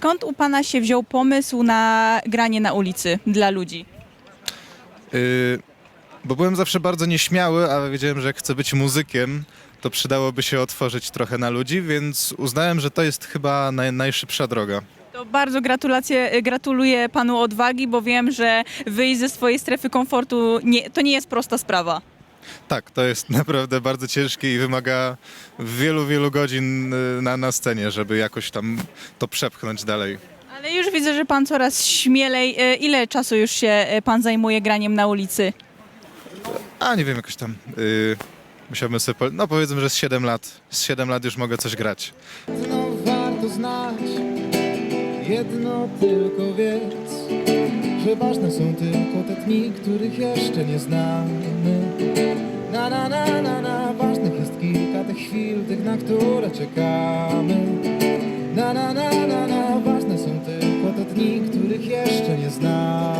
Skąd u Pana się wziął pomysł na granie na ulicy dla ludzi? Yy, bo byłem zawsze bardzo nieśmiały, ale wiedziałem, że jak chcę być muzykiem, to przydałoby się otworzyć trochę na ludzi, więc uznałem, że to jest chyba naj, najszybsza droga. To bardzo gratulacje, gratuluję Panu odwagi, bo wiem, że wyjść ze swojej strefy komfortu nie, to nie jest prosta sprawa. Tak, to jest naprawdę bardzo ciężkie i wymaga wielu, wielu godzin yy, na, na scenie, żeby jakoś tam to przepchnąć dalej. Ale już widzę, że Pan coraz śmielej. E, Ile czasu już się e, Pan zajmuje graniem na ulicy? A nie wiem, jakoś tam. Yy, musiałbym sobie. Po... No powiedzmy, że z 7 lat. Z 7 lat już mogę coś grać. Jedno warto znać, jedno tylko wiedz, że ważne są tylko te dni, których jeszcze nie znamy. Na na na na ważnych jest kilka tych chwil, tych na które czekamy. Na na na na na, ważne są tylko te dni, których jeszcze nie znamy.